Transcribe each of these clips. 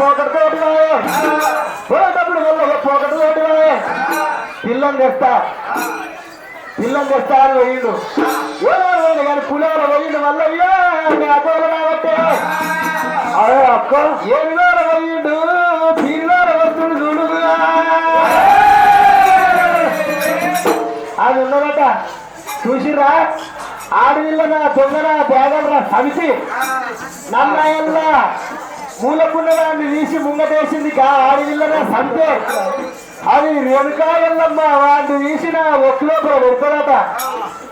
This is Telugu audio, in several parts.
పోకటి తోటి పోయేటప్పుడు మల్లయ్య పోకటి తోటి పిల్లం తెస్తా. పిల్లం తెస్తా అని పోయిండు. ఓ కానీ పులిహోర పోయిండు వల్ల మీ అక్కలు కాబట్టి. అదే అక్క ఏమి వేల పోయిండు? పిల్లల వస్తుడు చూడు. అది ఉన్నదట. చూసిరా ఆడవిల్లన దొంగన బేగలరా సమితి నన్నయల్లా మూలకున్నదాన్ని తీసి ముంగటేసింది కా ఆడవిల్లన సంతే. అది రేణుకాయల్లమ్మ వాడిని తీసిన ఒక్కలో పెడతాడట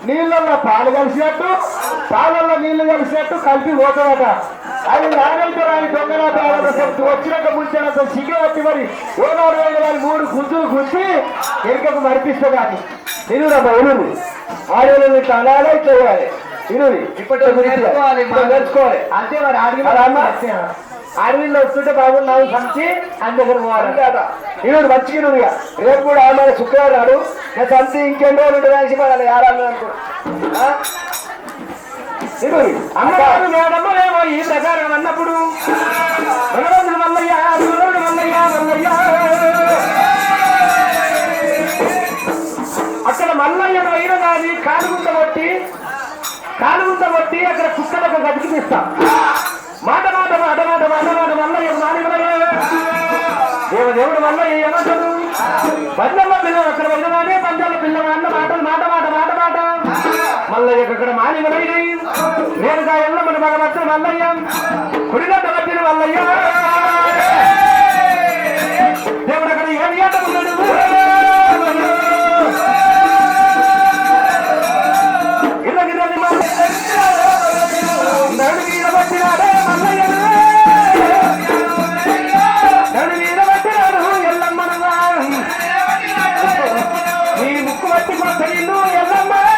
నీళ్ళల్లో పాలు కలిసినట్టు పాలల్లో నీళ్ళు కలిసినట్టు కలిపి పోతాడట అది నాగైతే రాని దొంగన శక్తి వచ్చినాక ముంచినంత వచ్చి మరి వేలు వారి మూడు గుంజులు గుంచి ఎరుకకు మరిపిస్తా కానీ. ఆడవాళ్ళు ఇట్లా అనాలి ఇట్లా చేయాలి. ఇరుది ఇప్పట్లో నేర్చుకోవాలి, అంతే మరి అమ్మ? అడవిలో వస్తుంటే బాగున్నావు సంచి అందరు పోవాలి. ఈరోజు మంచిగా నువ్వు ఇక. రేపు కూడా ఆమె శుక్రవారం నాడు నేను సంచి ఇంకెన్ని రోజులు ఉంటుంది అనేసి మరి యారాలు అనుకో. అమ్మగారు ఈ ప్రకారం అన్నప్పుడు. మల్లయ్య మల్లయ్య మల్లయ్య. అక్కడ మల్లయ్య అయిన కానీ కాలుగుంత కొట్టి కాలుగుంత కొట్టి అక్కడ కుక్కలకు గతికిపిస్తా మాట మాట దేవదేవుడు మల్లయ్య ఏమంటారు పంజాల పిల్ల అక్కడ వెళ్ళగానే పంచాల పిల్లవాళ్ళ మాటలు మాట మాట మాట మాట. మల్లయ్య అక్కడ మాని నేను ఎల్ల మన భగవంతుడు మల్లయ్య. కుడిగడ్డ వచ్చిన మల్లయ్య. మట్టి పచ్చ ఇల్లు